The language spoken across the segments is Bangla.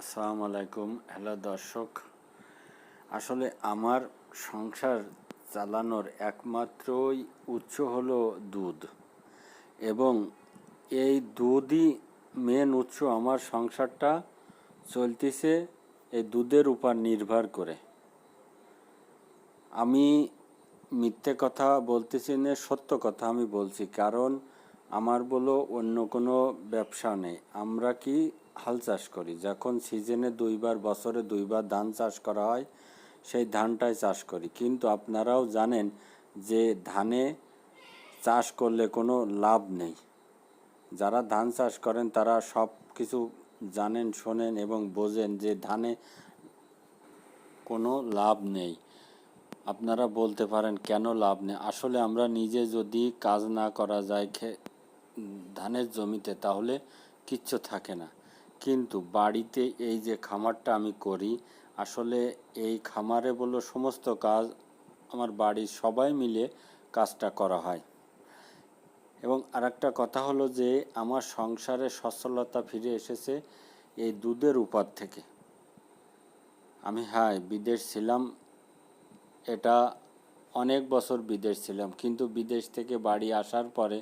আসসালামু আলাইকুম। হ্যালো দর্শক, আসলে আমার সংসার চালানোর একমাত্রই উৎস হলো দুধ এবং এই দুধই মেন উৎস আমার সংসারটা চলতেছে এই দুধের উপর নির্ভর করে। আমি মিথ্যে কথা বলতেছি না, সত্য কথা আমি বলছি, কারণ আমার বলো অন্য কোনো ব্যবসা নেই। আমরা কি হাল চাষ করি। যখন সিজনে দুইবার, বছরে দুইবার ধান চাষ করা হয়, সেই ধানটাই চাষ করি। কিন্তু আপনারাও জানেন যে ধানে চাষ করলে কোনো লাভ নেই। যারা ধান চাষ করেন, তারা সব কিছু জানেন, শোনেন এবং বোঝেন যে ধানে কোনো লাভ নেই। আপনারা বলতে পারেন, কেন লাভ নেই? আসলে আমরা নিজে যদি কাজ না করা যায় ধানের জমিতে, তাহলে কিচ্ছু থাকে না। কিন্তু বাড়িতে এই যে খামারটা আমি করি, আসলে এই খামারে বলো সমস্ত কাজ আমার বাড়ির সবাই মিলে কাজটা করা হয়। এবং আরেকটা কথা হলো যে আমার সংসারে সচ্ছলতা ফিরে এসেছে এই দুধের উপর থেকে। আমি হ্যাঁ বিদেশ ছিলাম, এটা অনেক বছর বিদেশ ছিলাম, কিন্তু বিদেশ থেকে বাড়ি আসার পরে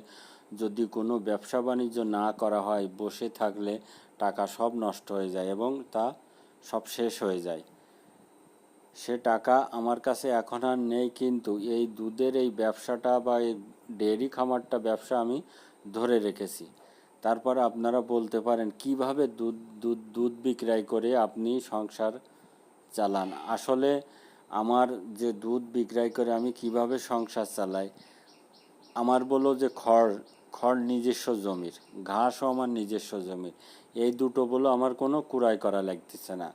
যদি কোনো ব্যবসা বাণিজ্য না করা হয়, বসে থাকলে টাকা সব নষ্ট হয়ে যায় এবং তা সব শেষ হয়ে যায়। সে টাকা আমার কাছে এখন আর নেই কিন্তু এই দুধের এই ব্যবসাটা বা এই ডেয়ারি খামারটা ব্যবসা আমি ধরে রেখেছি। তারপরে আপনারা বলতে পারেন, কীভাবে দুধ দুধ দুধ বিক্রয় করে আপনি সংসার চালান? আসলে আমার যে দুধ বিক্রয় করে আমি কীভাবে সংসার চালাই? আমার বলো যে খড় খড় নিজস্ব জমির ঘাসও আমার নিজস্ব জমির। এই দুটো বলো আমার কোনো কুড়াই করা লাগতেছে না।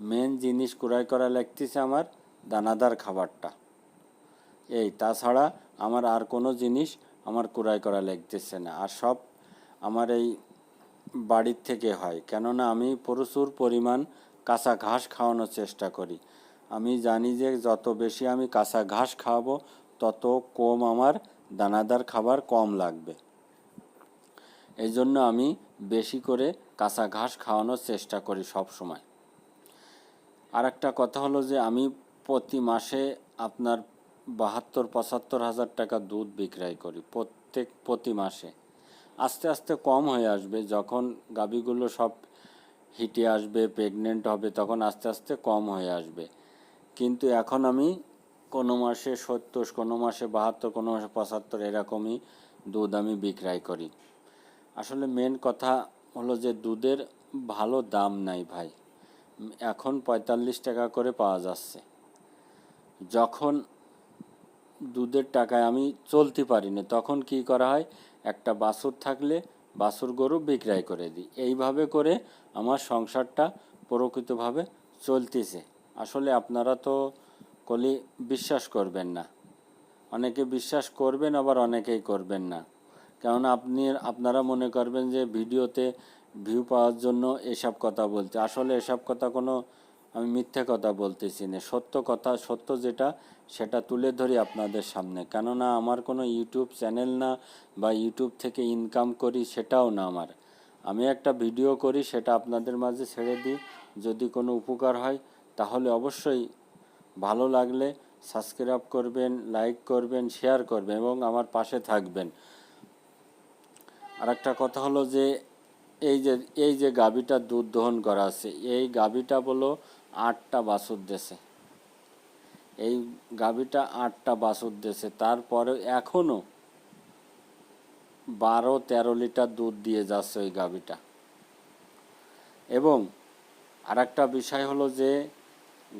মেন জিনিস কুড়াই করা লাগতেছে আমার দানাদার খাবারটা। এই, তাছাড়া আমার আর কোনো জিনিস আমার কুড়াই করা লাগতেছে না। আর সব আমার এই বাড়ির থেকে হয়। কেননা আমি প্রচুর পরিমাণ কাঁচা ঘাস খাওয়ানোর চেষ্টা করি। আমি জানি যে যত বেশি আমি কাঁচা ঘাস খাওয়াবো, তত কম আমার দানাদার খাবার কম লাগবে। এই জন্য আমি বেশি করে কাঁচা ঘাস খাওয়ানোর চেষ্টা করি সব সময়। আর একটা কথা হলো যে, আমি প্রতি মাসে আপনার বাহাত্তর, পঁচাত্তর হাজার টাকা দুধ বিক্রয় করি প্রত্যেক, প্রতি মাসে। আস্তে আস্তে কম হয়ে আসবে, যখন গাভীগুলো সব হিটে আসবে প্রেগনেন্ট হবে, তখন আস্তে আস্তে কম হয়ে আসবে। কিন্তু এখন আমি কোনো মাসে সত্তর, কোনো মাসে বাহাত্তর, কোনো মাসে পঁচাত্তর এরকমই দুধ আমি বিক্রয় করি। আসলে মেন কথা হলো যে দুধের ভালো দাম নাই ভাই। এখন পঁয়তাল্লিশ টাকা করে পাওয়া যাচ্ছে। যখন দুধের টাকায় আমি চলতে পারি না তখন কি করা হয়? একটা বাছুর থাকলে বাছুর গরু বিক্রয় করে দিই। এইভাবে করে আমার সংসারটা প্রকৃতভাবে চলতেছে। আসলে আপনারা তো কলি বিশ্বাস করবেন না। অনেকে বিশ্বাস করবেন, আবার অনেকেই করবেন না। কেননা আপনি, আপনারা মনে করবেন যে ভিডিওতে ভিউ পাওয়ার জন্য এসব কথা বলতে আসলে এসব কথা কোনো, আমি মিথ্যে কথা বলতেছি না। সত্য কথা, সত্য যেটা, সেটা তুলে ধরি আপনাদের সামনে। কেননা আমার কোনো ইউটিউব চ্যানেল না বা ইউটিউব থেকে ইনকাম করি সেটাও না আমার। আমি একটা ভিডিও করি, সেটা আপনাদের মাঝে ছেড়ে দিই। যদি কোনো উপকার হয়, তাহলে অবশ্যই ভালো লাগলে সাবস্ক্রাইব করবেন লাইক করবেন শেয়ার করবেন এবং আমার পাশে থাকবেন। আর একটা কথা হলো যে এই যে এই যে গাভীটা দুধ দহন করা আছে, এই গাভীটা বলো আটটা বাছুর দেশে এই গাভীটা আটটা বাছুর দেশে তারপরে এখনও বারো তেরো লিটার দুধ দিয়ে যাচ্ছে ওই গাভীটা। এবং আর একটা বিষয় হলো যে,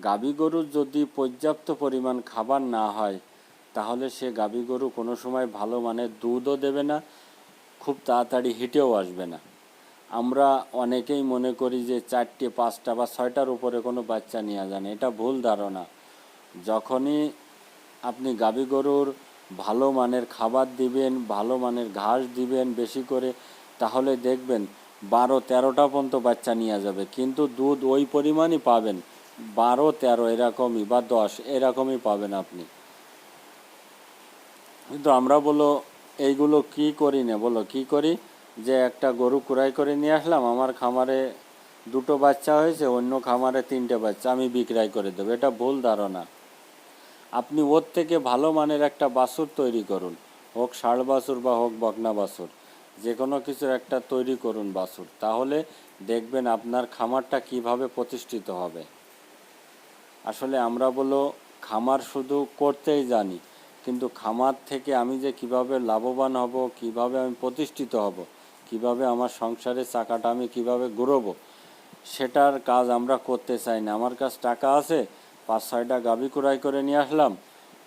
গাভী গরুর যদি পর্যাপ্ত পরিমাণ খাবার না হয়, তাহলে সে গাভী গরু কোনো সময় ভালো মানের দুধও দেবে না খুব তাড়াতাড়ি হিটেও আসবে না। আমরা অনেকেই মনে করি যে চারটে, পাঁচটা বা ছয়টার উপরে কোনো বাচ্চা নিয়ে যায় না। এটা ভুল ধারণা। যখনই আপনি গাভী গরুর ভালো মানের খাবার দিবেন, ভালো মানের ঘাস দিবেন বেশি করে, তাহলে দেখবেন বারো, তেরোটা পর্যন্ত বাচ্চা নিয়ে যাবে। কিন্তু দুধ ওই পরিমাণই পাবেন। বারো, তেরো এরকমই বা দশ এরকমই পাবেন আপনি। কিন্তু আমরা বলো এইগুলো কি করি না? বলো, কি করি? যে একটা গরু কুড়াই করে নিয়ে আসলাম, আমার খামারে দুটো বাচ্চা হয়েছে, অন্য খামারে তিনটে বাচ্চা, আমি বিক্রয় করে দেবো। এটা ভুল ধারণা। আপনি ওর থেকে ভালো মানের একটা বাছুর তৈরি করুন। হোক ষাড় বাছুর বা হোক বকনা বাছুর, যে কোনো কিছুর একটা তৈরি করুন বাছুর। তাহলে দেখবেন আপনার খামারটা কীভাবে প্রতিষ্ঠিত হবে। আসলে আমরা বলো, খামার শুধু করতেই জানি কিন্তু খামার থেকে আমি যে কীভাবে লাভবান হব, কীভাবে আমি প্রতিষ্ঠিত হব, কীভাবে আমার সংসারের চাকাটা আমি কীভাবে ঘুরবো সেটার কাজ আমরা করতে চাই না। আমার কাছে টাকা আছে, পাঁচ, ছয়টা গাভি কুড়াই করে নিয়ে আসলাম,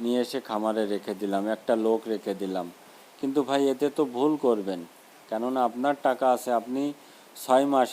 নিয়ে এসে খামারে রেখে দিলাম, একটা লোক রেখে দিলাম। কিন্তু ভাই, এতে তো ভুল করবেন, কেননা আপনার টাকা আছে, আপনি ছয় মাস